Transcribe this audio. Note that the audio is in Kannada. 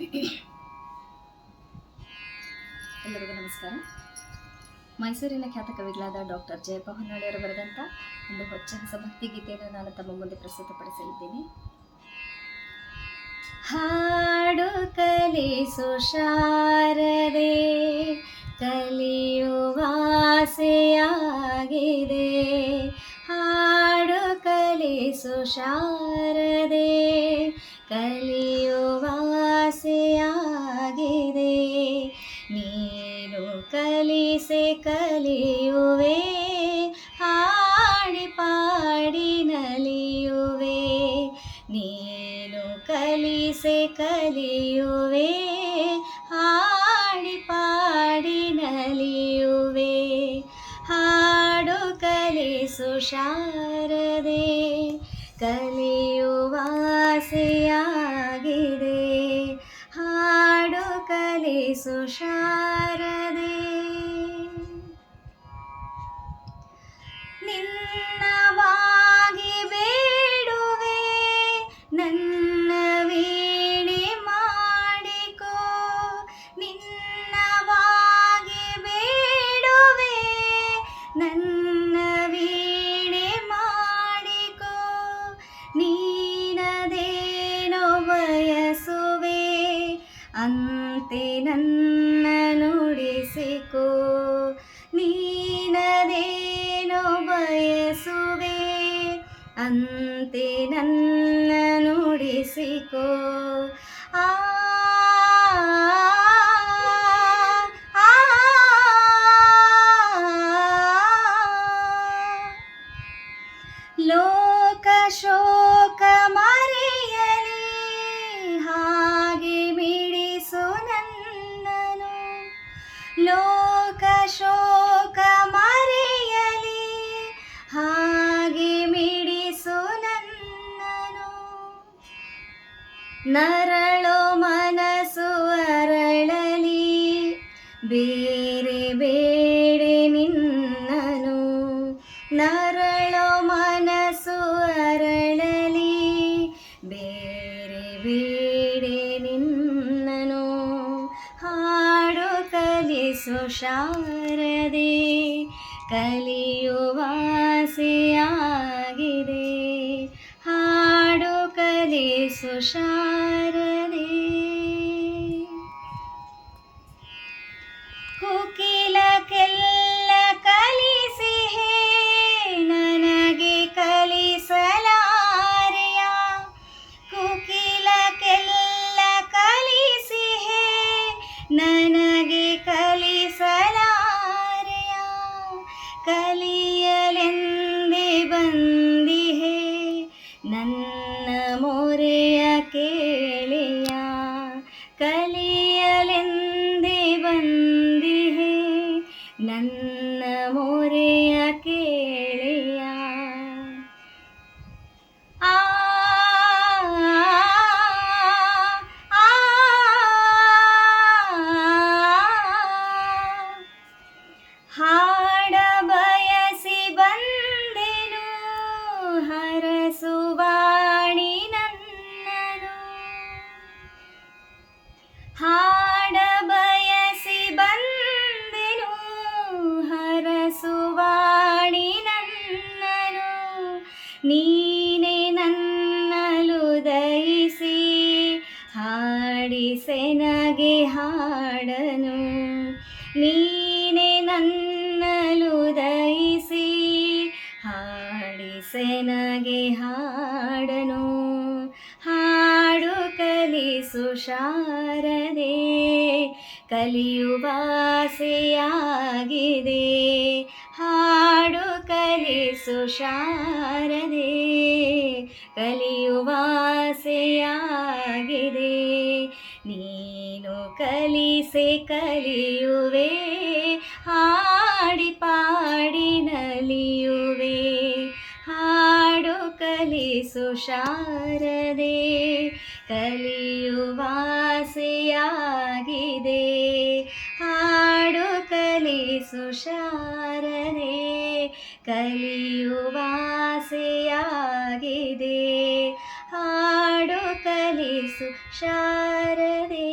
ಎಲ್ಲರಿಗೂ ನಮಸ್ಕಾರ. ಮೈಸೂರಿನ ಖ್ಯಾತ ಕವಿಗಳಾದ ಡಾಕ್ಟರ್ ಜಯಪ್ಪ ಹೊನ್ನಾಳಿಯವರು ಬರೆದಂಥ ಒಂದು ಹೊಚ್ಚ ಹೊಸ ಭಕ್ತಿಗೀತೆಯನ್ನು ನಾನು ತಮ್ಮ ಮುಂದೆ ಪ್ರಸ್ತುತಪಡಿಸಲಿದ್ದೇನೆ. ಹಾಡು ಕಲಿಸು ಶಾರದೆ ಕಲಿಯುವ ಆಸೆಯಾಗಿದೆ ಹಾಡು ಕಲಿ ಶಾರದೆ ಕಲಿಯುವ ಕಲಿಯುವೆ ಹಾಡಿ ಪಾಡಿ ನಲಿಯುವೆ. ನೀನು ಕಲಿಸೆ ಕಲಿಯುವೆ, ಹಾಡಿ ಪಾಡಿ ನಲಿಯುವೆ. ಹಾಡು ಕಲಿಸು ಶಾರದೆ ಕಲಿಯುವಾಸೆಯಾಗಿದೆ ಹಾಡು ಕಲಿಸು ಶಾರದೆ ನಿನ್ನವಾಗಿ ಬೇಡುವೆ ನನ್ನ ವೀಣೆ ಮಾಡಿಕೋ. ನಿನ್ನವಾಗಿ ಬೇಡುವೆ ನನ್ನ ವೀಣೆ ಮಾಡಿಕೋ. ನೀನದೇನೋ ಬಯಸುವೆ ಅಂತೆ ಅಂತೆ ನನ್ನ ನುಡಿಸಿಕೋ ಆ ಲೋಕ ಶೋಕ ಮರೆಯಲಿ ಹಾಗೆ ಬಿಡಿಸು ನನ್ನನು ಲೋಕ ಶೋಕ ನರಳೋ ಮನಸ್ಸು ಅರಳಲಿ. ಬೇರೆ ಬೇಡೆ ನಿನ್ನನು. ನರಳೋ ಮನಸ್ಸು ಅರಳಲಿ. ಬೇರೆ ಬೇಡೆ ನಿನ್ನನು. ಹಾಡು ಕಲಿಸು ಶಾರದೆ. ಕಲಿಯುವ ಆಸೆಯಾಗಿದೆ ಹಾಡು ಕಲಿಸು ನನ್ನ ಮೊರೆಯ ಕೇಳೆಯ ಕಲಿಯಲೆಂದೇ ಬಂದಿಹೆ ನನ್ನ ಮೊರೆಯ ಕೇಳೆಯ ಹಾಡಿಸೆನಗೆ ಹಾಡನು. ನೀನೆ ನನ್ನಲು ದಯಿಸಿ ಹಾಡಿಸೆನಗೆ ಹಾಡನು. ಹಾಡು ಕಲಿಸು ಶಾರದೆ ಕಲಿಯುವಾಸೆಯಾಗಿದೆ ಹಾಡು ಕಲಿಸು ಶಾರದೆ, ಕಲಿಯುವ ಕಲಿಸೆ ಕಲಿಯುವೆ, ಹಾಡಿ ಪಾಡಿ ನಲಿಯುವೆ. ಹಾಡು ಕಲಿಸು ಶಾರದೆ ಕಲಿಯುವಾಸೆಯಾಗಿದೆ ಹಾಡು ಕಲಿಸು ಶಾರದೆ ಕಲಿಯುವಾಸೆಯಾಗಿದೆ ಹಾಡು ಕಲಿಸು ಶಾರದೆ.